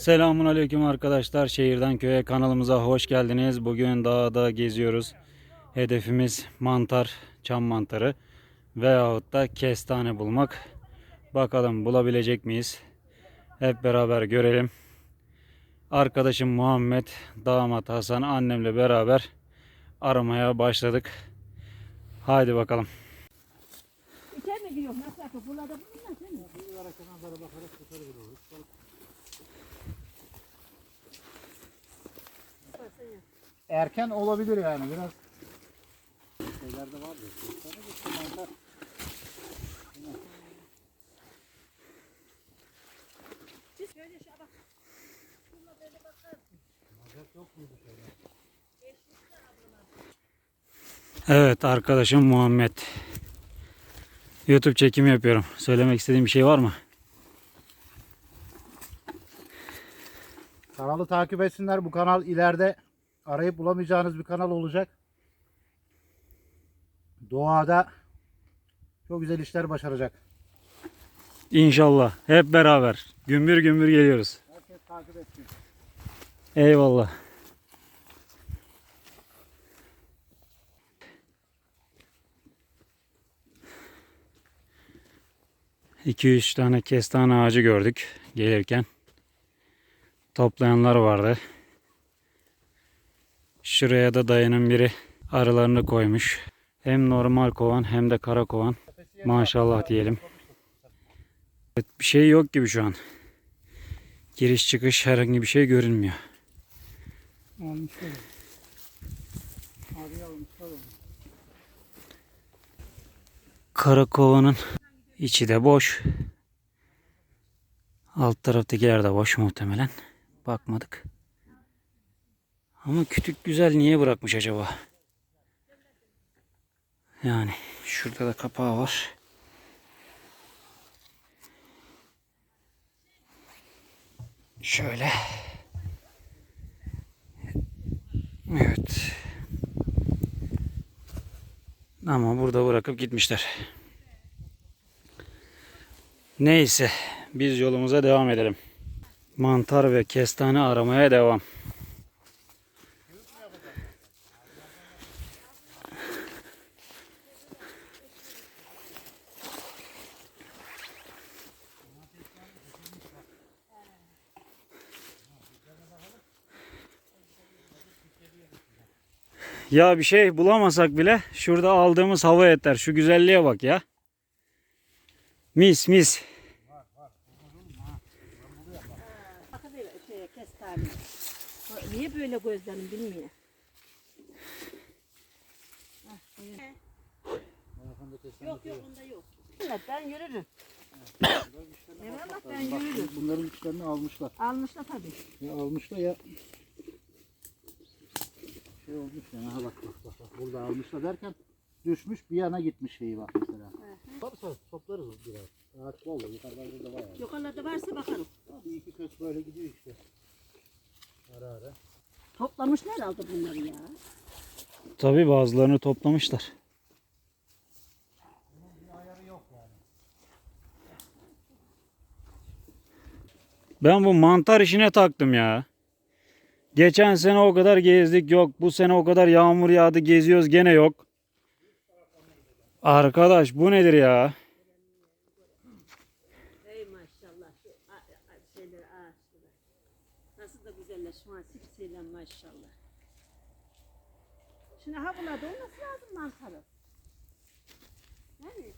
Selamun Aleyküm arkadaşlar. Şehirden köye kanalımıza hoş geldiniz. Bugün dağda geziyoruz. Hedefimiz mantar, çam mantarı veyahut da kestane bulmak. Bakalım bulabilecek miyiz? Hep beraber görelim. Arkadaşım Muhammed, damat Hasan, annemle beraber aramaya başladık. Haydi bakalım. İçer mi diyor masrafı burada bulunmaz değil mi? Erken olabilir yani biraz. Şeylerde var ya. Bak. Evet arkadaşım Muhammed. YouTube çekimi yapıyorum. Söylemek istediğim bir şey var mı? Kanalı takip etsinler. Bu kanal ileride arayıp bulamayacağınız bir kanal olacak. Doğada çok güzel işler başaracak. İnşallah. Hep beraber. Gümbür gümbür geliyoruz. Herkes takip etsin. Eyvallah. İki üç tane kestane ağacı gördük gelirken. Toplayanlar vardı. Şuraya da dayının biri arılarını koymuş. Hem normal kovan hem de kara kovan. Maşallah diyelim. Evet, bir şey yok gibi şu an. Giriş çıkış herhangi bir şey görünmüyor. Almışlar. Abi almışlar. Karakovanın içi de boş. Alt taraftakiler de boş muhtemelen. Bakmadık. Ama kütük güzel niye bırakmış acaba? Yani şurada da kapağı var. Şöyle. Evet. Ama burada bırakıp gitmişler. Neyse biz yolumuza devam edelim. Mantar ve kestane aramaya devam. Ya bir şey bulamasak bile şurada aldığımız hava yeter. Şu güzelliğe bak ya. Mis mis. Niye böyle gözlerim buyur. Yok yok onda yok. Evet ben yürürüm. Evet bak ben yürürüm. bunların içlerini almışlar. Almışlar tabii. Ya almışlar ya şey olmuş yani. Ha bak bak bak. bak. Burada almışlar derken düşmüş bir yana gitmiş şeyi bak mesela. Varsa toplarız biraz. Ağaç bol yukarıdan da var yani. Yukarıda varsa bakarım. Bir iki köş böyle gidiyor işte. Ara ara. Toplamışlar aldı bunları ya. Tabi bazılarını toplamışlar. Ben bu mantar işine taktım ya. Geçen sene o kadar gezdik yok. Bu sene o kadar yağmur yağdı geziyoruz gene yok. Arkadaş bu nedir ya? Ey maşallah şeyler ağaçlar. Nasıl da an sipsiyle maşallah. Şimdi ha bunlarda olması lazım mantarı. Yani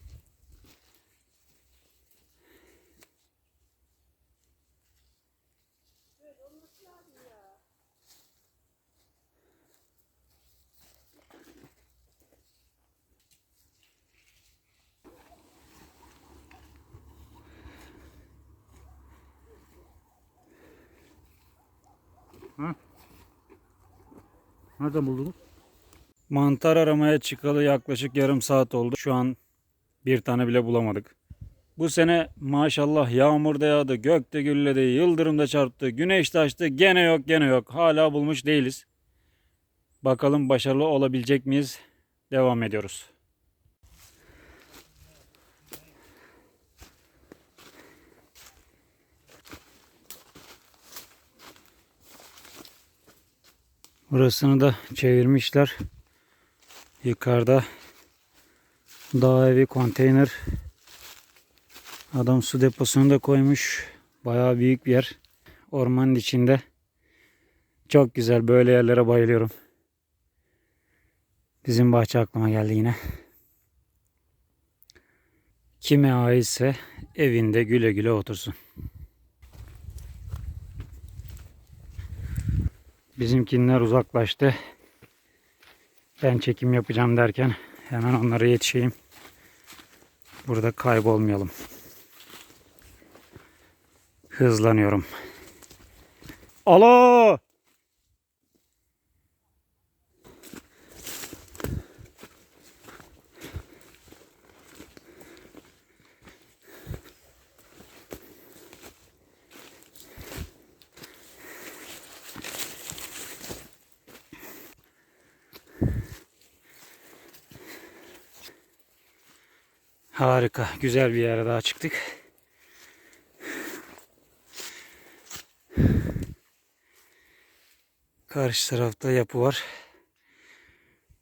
Nereden buldunuz? Mantar aramaya çıkalı yaklaşık yarım saat oldu. Şu an bir tane bile bulamadık. Bu sene maşallah yağmur da yağdı, gök de gürledi, yıldırım da çarptı, güneş de açtı. Gene yok, gene yok. Hala bulmuş değiliz. Bakalım başarılı olabilecek miyiz? Devam ediyoruz. Burasını da çevirmişler. Yukarıda dağ evi konteyner. Adam su deposunu da koymuş. Bayağı büyük bir yer. Ormanın içinde. Çok güzel. Böyle yerlere bayılıyorum. Bizim bahçe aklıma geldi yine. Kime aitse evinde güle güle otursun. Bizimkinler uzaklaştı. Ben çekim yapacağım derken hemen onlara yetişeyim. Burada kaybolmayalım. Hızlanıyorum. Alo! Harika. Güzel bir yere daha çıktık. Karşı tarafta yapı var.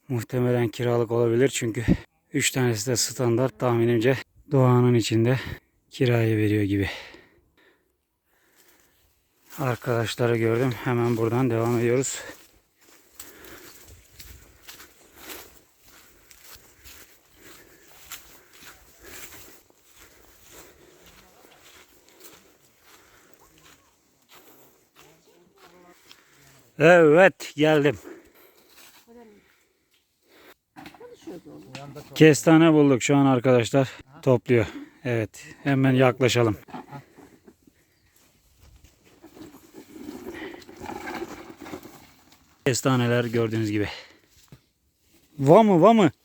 Muhtemelen kiralık olabilir çünkü 3 tanesi de standart tahminimce doğanın içinde kiraya veriyor gibi. Arkadaşları gördüm. Hemen buradan devam ediyoruz. Evet geldim. Kestane bulduk şu an arkadaşlar. Topluyor. Evet hemen yaklaşalım. Kestaneler gördüğünüz gibi. Va mı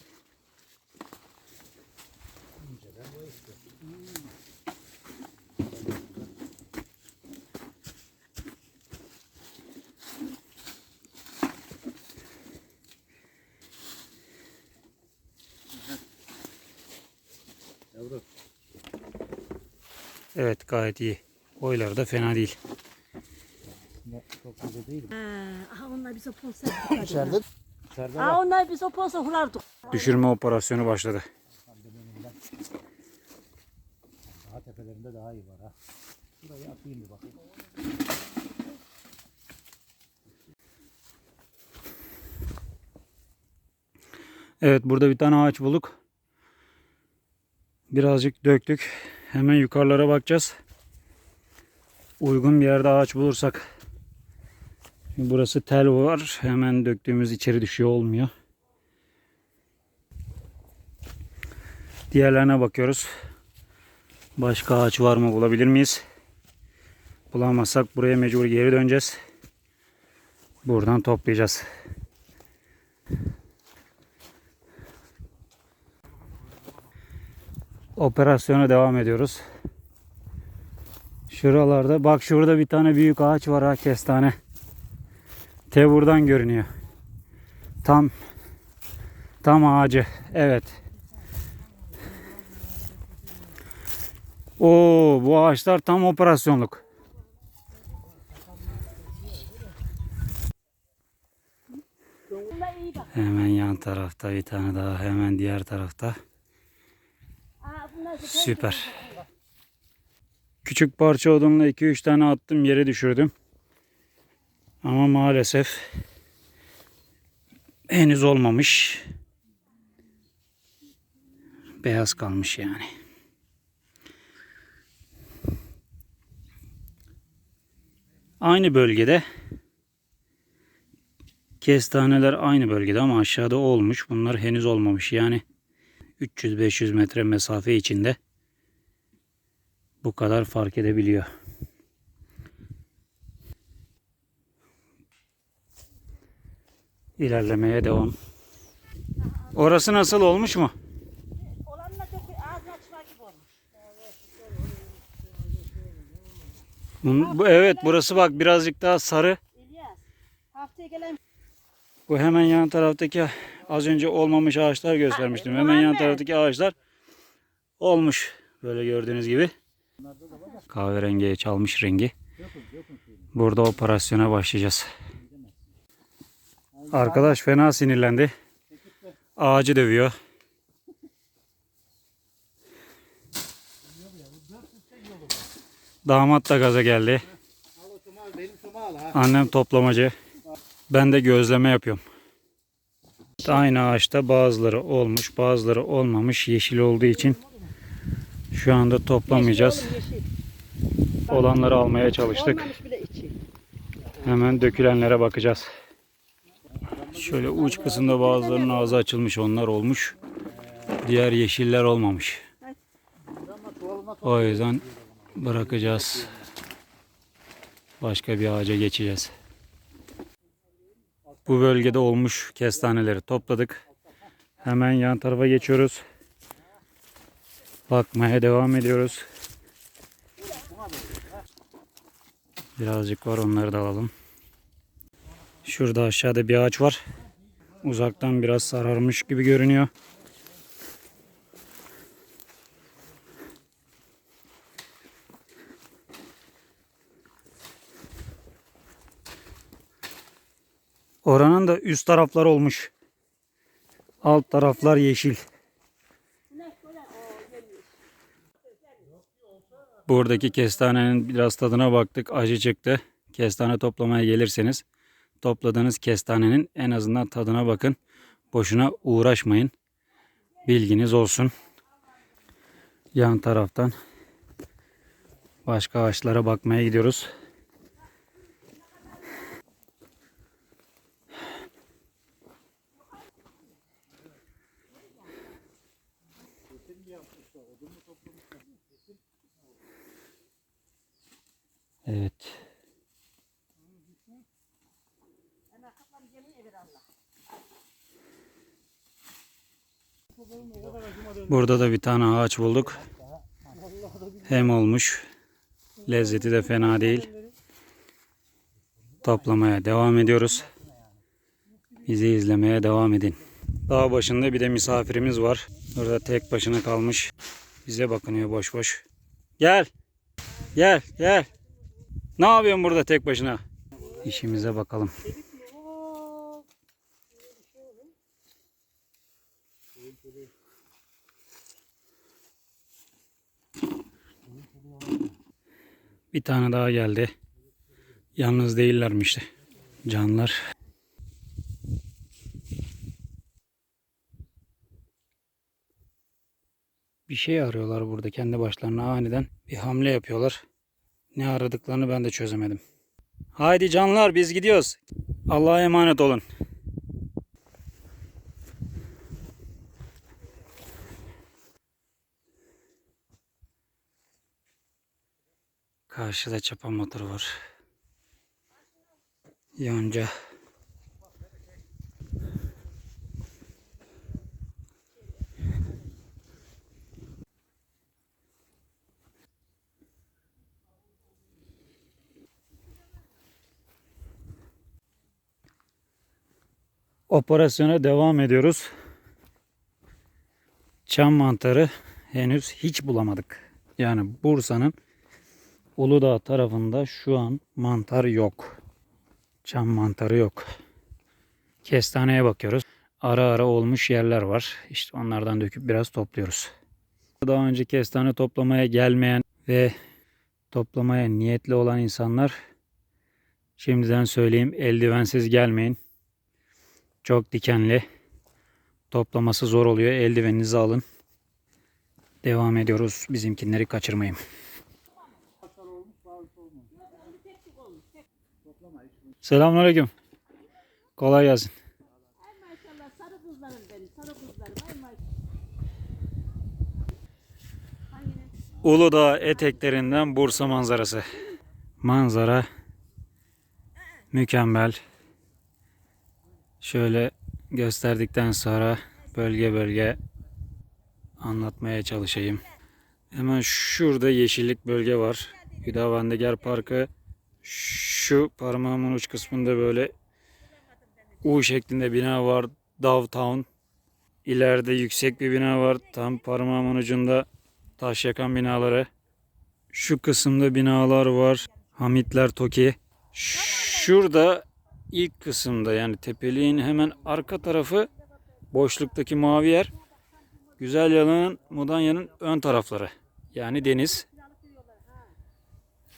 Yavrum. Evet gayet iyi. Boyları da fena değil. Ne, çok güzel değil mi? Ha, aha onlar bize polsa. İçeride. İçeride var. onlar bize polsa hulardık. Düşürme operasyonu başladı. Daha tepelerinde daha iyi var ha. Şurayı atayım bir bakayım. Evet burada bir tane ağaç bulduk. Birazcık döktük. Hemen yukarılara bakacağız. Uygun bir yerde ağaç bulursak. Burası tel var. Hemen döktüğümüz içeri düşüyor olmuyor. Diğerlerine bakıyoruz. Başka ağaç var mı bulabilir miyiz? Bulamazsak buraya mecbur geri döneceğiz. Buradan toplayacağız. Operasyona devam ediyoruz. Şuralarda bak şurada bir tane büyük ağaç var ha kestane. Te buradan görünüyor. Tam tam ağacı. Evet. Oo bu ağaçlar tam operasyonluk. Hemen yan tarafta bir tane daha hemen diğer tarafta. Süper. Küçük parça odunla 2-3 tane attım yere düşürdüm. Ama maalesef henüz olmamış. Beyaz kalmış yani. Aynı bölgede kestaneler aynı bölgede ama aşağıda olmuş. Bunlar henüz olmamış. Yani 300-500 metre mesafe içinde bu kadar fark edebiliyor. İlerlemeye devam. Orası nasıl olmuş mu? Bu, evet burası bak birazcık daha sarı. Bu hemen yan taraftaki az önce olmamış ağaçlar göstermiştim. Hemen yan taraftaki ağaçlar olmuş. Böyle gördüğünüz gibi. Kahverengiye çalmış rengi. Burada operasyona başlayacağız. Arkadaş fena sinirlendi. Ağacı dövüyor. Damat da gaza geldi. Annem toplamacı. Ben de gözleme yapıyorum. Aynı ağaçta bazıları olmuş, bazıları olmamış. Yeşil olduğu için şu anda toplamayacağız. Olanları almaya çalıştık. Hemen dökülenlere bakacağız. Şöyle uç kısımda bazılarının ağzı açılmış, onlar olmuş. Diğer yeşiller olmamış. O yüzden bırakacağız. Başka bir ağaca geçeceğiz. Bu bölgede olmuş kestaneleri topladık. Hemen yan tarafa geçiyoruz. Bakmaya devam ediyoruz. Birazcık var onları da alalım. Şurada aşağıda bir ağaç var. Uzaktan biraz sararmış gibi görünüyor. Oranın da üst taraflar olmuş. Alt taraflar yeşil. Buradaki kestanenin biraz tadına baktık. Acı çıktı. Kestane toplamaya gelirseniz topladığınız kestanenin en azından tadına bakın. Boşuna uğraşmayın. Bilginiz olsun. Yan taraftan başka ağaçlara bakmaya gidiyoruz. Evet. Burada da bir tane ağaç bulduk. Hem olmuş. Lezzeti de fena değil. Toplamaya devam ediyoruz. Bizi izlemeye devam edin. Dağ başında bir de misafirimiz var. Burada tek başına kalmış. Bize bakınıyor boş boş. Gel. Gel gel. Ne yapıyorsun burada tek başına? İşimize bakalım. Bir tane daha geldi. Yalnız değillermiş de. Canlar. Bir şey arıyorlar burada kendi başlarına aniden. Bir hamle yapıyorlar. Ne aradıklarını ben de çözemedim. Haydi canlar biz gidiyoruz. Allah'a emanet olun. Karşıda çapa motoru var. Yonca. Operasyona devam ediyoruz. Çam mantarı henüz hiç bulamadık. Yani Bursa'nın Uludağ tarafında şu an mantar yok. Çam mantarı yok. Kestaneye bakıyoruz. Ara ara olmuş yerler var. İşte onlardan döküp biraz topluyoruz. Daha önce kestane toplamaya gelmeyen ve toplamaya niyetli olan insanlar şimdiden söyleyeyim eldivensiz gelmeyin. Çok dikenli. Toplaması zor oluyor. Eldiveninizi alın. Devam ediyoruz. Bizimkinleri kaçırmayın. Selamünaleyküm. Kolay gelsin. Uludağ eteklerinden Bursa manzarası. Manzara mükemmel. Şöyle gösterdikten sonra bölge bölge anlatmaya çalışayım. Hemen şurada yeşillik bölge var. Hüdavendigar Parkı. Şu parmağımın uç kısmında böyle U şeklinde bina var. Downtown. İleride yüksek bir bina var. Tam parmağımın ucunda taş yakan binaları. Şu kısımda binalar var. Hamitler Toki. Şurada ilk kısımda yani tepeliğin hemen arka tarafı boşluktaki mavi yer. Güzel Yalı'nın Mudanya'nın ön tarafları. Yani deniz.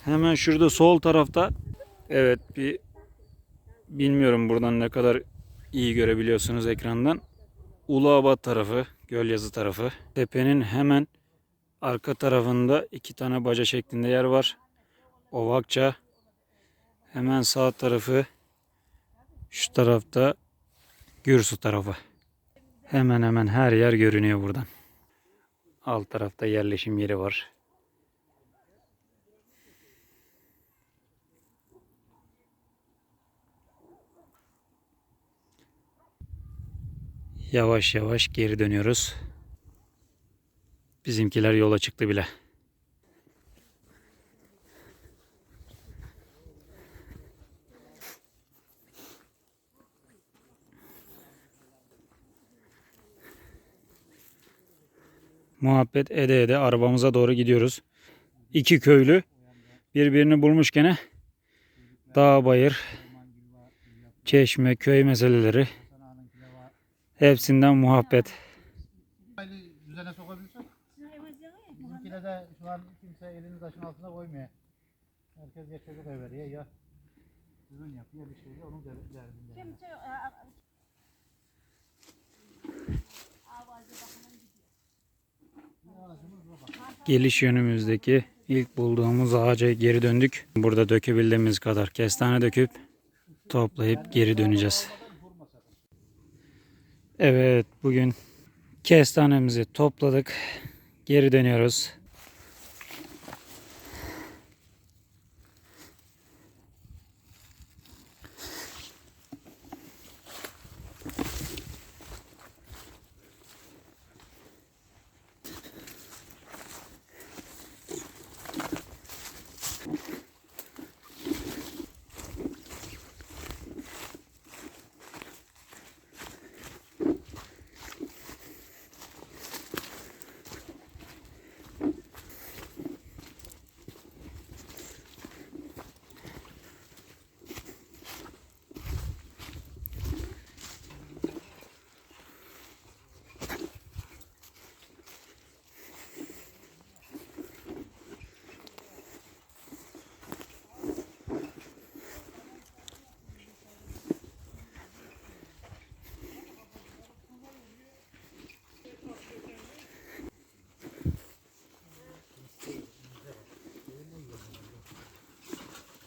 Hemen şurada sol tarafta evet bir bilmiyorum buradan ne kadar iyi görebiliyorsunuz ekrandan. Uluabat tarafı, Gölyazı tarafı. Tepenin hemen arka tarafında iki tane baca şeklinde yer var. Ovakça. Hemen sağ tarafı şu tarafta Gürsu tarafı. Hemen hemen her yer görünüyor buradan. Alt tarafta yerleşim yeri var. Yavaş yavaş geri dönüyoruz. Bizimkiler yola çıktı bile. Muhabbet ede ede arabamıza doğru gidiyoruz. İki köylü birbirini bulmuş gene. Dağ bayır, çeşme, köy meseleleri hepsinden muhabbet. Düzene sokabilirsek. Bizimkine de şu an kimse elini taşın altına koymuyor. Herkes ya çocuk ev veriyor ya yapıyor bir şeyle onun der- derdinde. yani. Geliş yönümüzdeki ilk bulduğumuz ağaca geri döndük. Burada dökebildiğimiz kadar kestane döküp toplayıp geri döneceğiz. Evet bugün kestanemizi topladık. Geri dönüyoruz.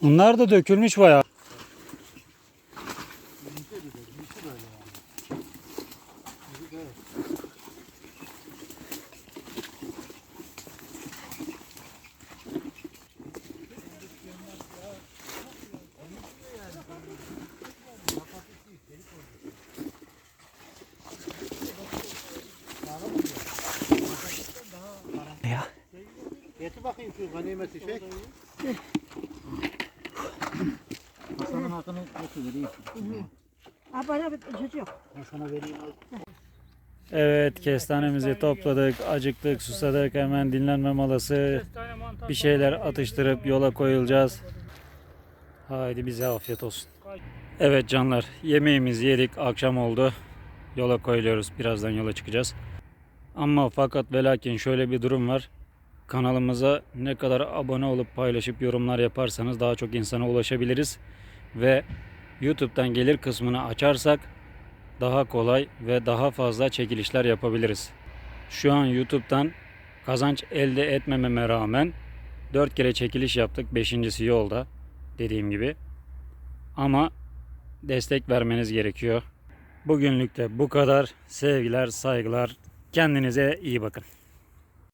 Bunlar da dökülmüş bayağı. Getir bakayım şu ganimeti şey. Hakkını götür vereyim. Ha bana bir çocuk. Ben sana vereyim. Evet kestanemizi topladık, acıktık, susadık. Hemen dinlenme molası. Bir şeyler atıştırıp yola koyulacağız. Haydi bize afiyet olsun. Evet canlar yemeğimizi yedik akşam oldu. Yola koyuluyoruz birazdan yola çıkacağız. Ama fakat ve lakin şöyle bir durum var. Kanalımıza ne kadar abone olup paylaşıp yorumlar yaparsanız daha çok insana ulaşabiliriz. Ve YouTube'dan gelir kısmını açarsak daha kolay ve daha fazla çekilişler yapabiliriz. Şu an YouTube'dan kazanç elde etmememe rağmen 4 kere çekiliş yaptık. Beşincisi yolda dediğim gibi. Ama destek vermeniz gerekiyor. Bugünlük de bu kadar. Sevgiler, saygılar. Kendinize iyi bakın.